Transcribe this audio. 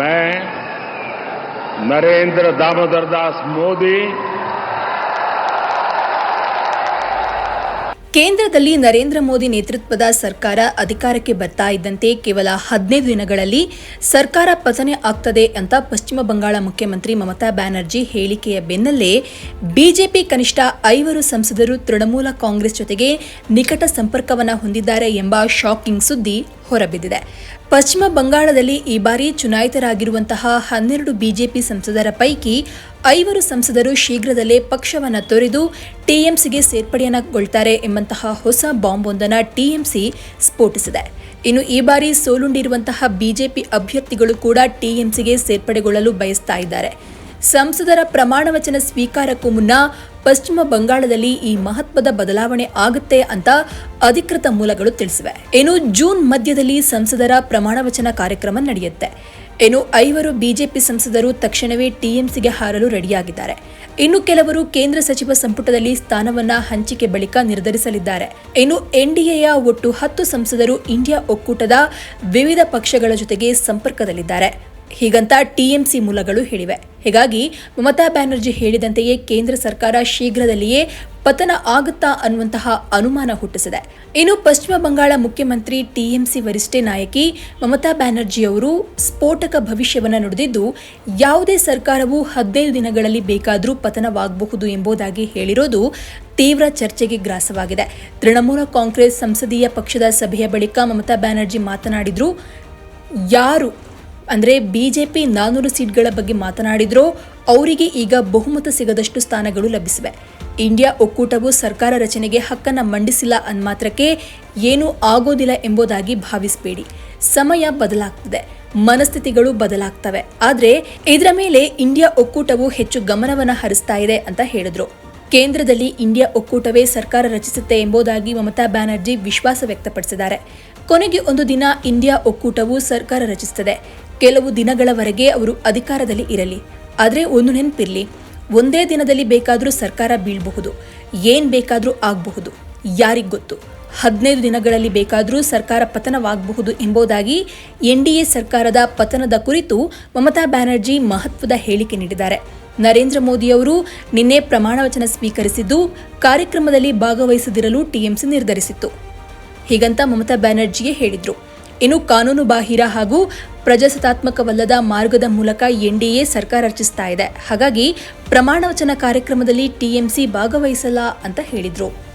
मैं नरेंद्र दामोदर दास मोदी ಕೇಂದ್ರದಲ್ಲಿ ನರೇಂದ್ರ ಮೋದಿ ನೇತೃತ್ವದ ಸರ್ಕಾರ ಅಧಿಕಾರಕ್ಕೆ ಬರ್ತಾ ಇದ್ದಂತೆ ಕೇವಲ ಹದಿನೈದು ದಿನಗಳಲ್ಲಿ ಸರ್ಕಾರ ಪತನೆ ಆಗ್ತದೆ ಅಂತ ಪಶ್ಚಿಮ ಬಂಗಾಳ ಮುಖ್ಯಮಂತ್ರಿ ಮಮತಾ ಬ್ಯಾನರ್ಜಿ ಹೇಳಿಕೆಯ ಬೆನ್ನಲ್ಲೇ ಬಿಜೆಪಿ ಕನಿಷ್ಠ ಐವರು ಸಂಸದರು ತೃಣಮೂಲ ಕಾಂಗ್ರೆಸ್ ಜೊತೆಗೆ ನಿಕಟ ಸಂಪರ್ಕವನ್ನ ಹೊಂದಿದ್ದಾರೆ ಎಂಬ ಶಾಕಿಂಗ್ ಸುದ್ದಿ ಹೊರಬಿದ್ದಿದೆ. ಪಶ್ಚಿಮ ಬಂಗಾಳದಲ್ಲಿ ಈ ಬಾರಿ ಚುನಾಯಿತರಾಗಿರುವಂತಹ ಹನ್ನೆರಡು ಬಿಜೆಪಿ ಸಂಸದರ ಪೈಕಿ ಐವರು ಸಂಸದರು ಶೀಘ್ರದಲ್ಲೇ ಪಕ್ಷವನ್ನು ತೊರೆದು ಟಿಎಂಸಿಗೆ ಸೇರ್ಪಡೆಯನ್ನಗೊಳ್ತಾರೆ ಎಂಬಂತಹ ಹೊಸ ಬಾಂಬ್ ಒಂದನ್ನು ಟಿಎಂಸಿ ಸ್ಫೋಟಿಸಿದೆ. ಇನ್ನು ಈ ಬಾರಿ ಸೋಲುಂಡಿರುವಂತಹ ಬಿಜೆಪಿ ಅಭ್ಯರ್ಥಿಗಳು ಕೂಡ ಟಿಎಂಸಿಗೆ ಸೇರ್ಪಡೆಗೊಳ್ಳಲು ಬಯಸ್ತಾ ಇದ್ದಾರೆ. ಸಂಸದರ ಪ್ರಮಾಣ ವಚನ ಸ್ವೀಕಾರಕ್ಕೂ ಮುನ್ನ ಪಶ್ಚಿಮ ಬಂಗಾಳದಲ್ಲಿ ಈ ಮಹತ್ವದ ಬದಲಾವಣೆ ಆಗುತ್ತೆ ಅಂತ ಅಧಿಕೃತ ಮೂಲಗಳು ತಿಳಿಸಿವೆ. ಇನ್ನು ಜೂನ್ ಮಧ್ಯದಲ್ಲಿ ಸಂಸದರ ಪ್ರಮಾಣ ವಚನ ಕಾರ್ಯಕ್ರಮ ನಡೆಯುತ್ತೆ. ಇನ್ನು ಐವರು ಬಿಜೆಪಿ ಸಂಸದರು ತಕ್ಷಣವೇ ಟಿಎಂಸಿಗೆ ಹಾರಲು ರೆಡಿಯಾಗಿದ್ದಾರೆ. ಇನ್ನು ಕೆಲವರು ಕೇಂದ್ರ ಸಚಿವ ಸಂಪುಟದಲ್ಲಿ ಸ್ಥಾನವನ್ನ ಹಂಚಿಕೆ ಬಳಿಕ ನಿರ್ಧರಿಸಲಿದ್ದಾರೆ. ಇನ್ನು ಎನ್ಡಿಎಯ ಒಟ್ಟು ಹತ್ತು ಸಂಸದರು ಇಂಡಿಯಾ ಒಕ್ಕೂಟದ ವಿವಿಧ ಪಕ್ಷಗಳ ಜೊತೆಗೆ ಸಂಪರ್ಕದಲ್ಲಿದ್ದಾರೆ. ಹೀಗಂತ ಟಿಎಂಸಿ ಮೂಲಗಳು ಹೇಳಿವೆ. ಹೀಗಾಗಿ ಮಮತಾ ಬ್ಯಾನರ್ಜಿ ಹೇಳಿದಂತೆಯೇ ಕೇಂದ್ರ ಸರ್ಕಾರ ಶೀಘ್ರದಲ್ಲಿಯೇ ಪತನ ಆಗುತ್ತಾ ಅನ್ನುವಂತಹ ಅನುಮಾನ ಹುಟ್ಟಿಸಿದೆ. ಇನ್ನು ಪಶ್ಚಿಮ ಬಂಗಾಳ ಮುಖ್ಯಮಂತ್ರಿ ಟಿಎಂಸಿ ವರಿಷ್ಠೆ ನಾಯಕಿ ಮಮತಾ ಬ್ಯಾನರ್ಜಿ ಅವರು ಸ್ಫೋಟಕ ಭವಿಷ್ಯವನ್ನು ನುಡಿದಿದ್ದು, ಯಾವುದೇ ಸರ್ಕಾರವು ಹದಿನೈದು ದಿನಗಳಲ್ಲಿ ಬೇಕಾದರೂ ಪತನವಾಗಬಹುದು ಎಂಬುದಾಗಿ ಹೇಳಿರೋದು ತೀವ್ರ ಚರ್ಚೆಗೆ ಗ್ರಾಸವಾಗಿದೆ. ತೃಣಮೂಲ ಕಾಂಗ್ರೆಸ್ ಸಂಸದೀಯ ಪಕ್ಷದ ಸಭೆಯ ಬಳಿಕ ಮಮತಾ ಬ್ಯಾನರ್ಜಿ ಮಾತನಾಡಿದ್ರು, ಯಾರು ಅಂದರೆ ಬಿಜೆಪಿ ನಾನ್ನೂರು ಸೀಟ್ಗಳ ಬಗ್ಗೆ ಮಾತನಾಡಿದ್ರೋ ಅವರಿಗೆ ಈಗ ಬಹುಮತ ಸಿಗದಷ್ಟು ಸ್ಥಾನಗಳು ಲಭಿಸಿವೆ. ಇಂಡಿಯಾ ಒಕ್ಕೂಟವು ಸರ್ಕಾರ ರಚನೆಗೆ ಹಕ್ಕನ್ನು ಮಂಡಿಸಿಲ್ಲ ಮಾತ್ರಕ್ಕೆ ಏನೂ ಆಗೋದಿಲ್ಲ ಎಂಬುದಾಗಿ ಭಾವಿಸಬೇಡಿ. ಸಮಯ ಬದಲಾಗ್ತದೆ. ಮನಸ್ಥಿತಿಗಳು ಬದಲಾಗ್ತವೆ. ಆದರೆ ಇದರ ಮೇಲೆ ಇಂಡಿಯಾ ಒಕ್ಕೂಟವು ಹೆಚ್ಚು ಗಮನವನ್ನು ಹರಿಸ್ತಾ ಇದೆ ಅಂತ ಹೇಳಿದ್ರು. ಕೇಂದ್ರದಲ್ಲಿ ಇಂಡಿಯಾ ಒಕ್ಕೂಟವೇ ಸರ್ಕಾರ ರಚಿಸುತ್ತೆ ಎಂಬುದಾಗಿ ಮಮತಾ ಬ್ಯಾನರ್ಜಿ ವಿಶ್ವಾಸ ವ್ಯಕ್ತಪಡಿಸಿದ್ದಾರೆ. ಕೊನೆಗೆ ಒಂದು ದಿನ ಇಂಡಿಯಾ ಒಕ್ಕೂಟವು ಸರ್ಕಾರ ರಚಿಸುತ್ತದೆ ಕೆಲವು ದಿನಗಳವರೆಗೆ ಅವರು ಅಧಿಕಾರದಲ್ಲಿ ಇರಲಿ. ಆದರೆ ಒಂದು ನೆನಪಿರಲಿ, ಒಂದೇ ದಿನದಲ್ಲಿ ಬೇಕಾದರೂ ಸರ್ಕಾರ ಬೀಳಬಹುದು, ಏನ್ ಬೇಕಾದರೂ ಆಗಬಹುದು, ಯಾರಿಗೆ ಗೊತ್ತು? ಹದಿನೈದು ದಿನಗಳಲ್ಲಿ ಬೇಕಾದರೂ ಸರ್ಕಾರ ಪತನವಾಗಬಹುದು ಎಂಬುದಾಗಿ ಎನ್ಡಿಎ ಸರ್ಕಾರದ ಪತನದ ಕುರಿತು ಮಮತಾ ಬ್ಯಾನರ್ಜಿ ಮಹತ್ವದ ಹೇಳಿಕೆ ನೀಡಿದ್ದಾರೆ. ನರೇಂದ್ರ ಮೋದಿಯವರು ನಿನ್ನೆ ಪ್ರಮಾಣವಚನ ಸ್ವೀಕರಿಸಿದ್ದು, ಕಾರ್ಯಕ್ರಮದಲ್ಲಿ ಭಾಗವಹಿಸದಿರಲು ಟಿಎಂಸಿ ನಿರ್ಧರಿಸಿತ್ತು. ಹೀಗಂತ ಮಮತಾ ಬ್ಯಾನರ್ಜಿಯೇ ಹೇಳಿದ್ರು. ಇನ್ನು ಕಾನೂನು ಬಾಹಿರ ಹಾಗೂ ಪ್ರಜಾಸತ್ತಾತ್ಮಕವಲ್ಲದ ಮಾರ್ಗದ ಮೂಲಕ ಎನ್ಡಿಎ ಸರ್ಕಾರ ರಚಿಸ್ತಾ ಇದೆ. ಹಾಗಾಗಿ ಪ್ರಮಾಣವಚನ ಕಾರ್ಯಕ್ರಮದಲ್ಲಿ ಟಿಎಂಸಿ ಭಾಗವಹಿಸಲ್ಲ ಅಂತ ಹೇಳಿದ್ರು.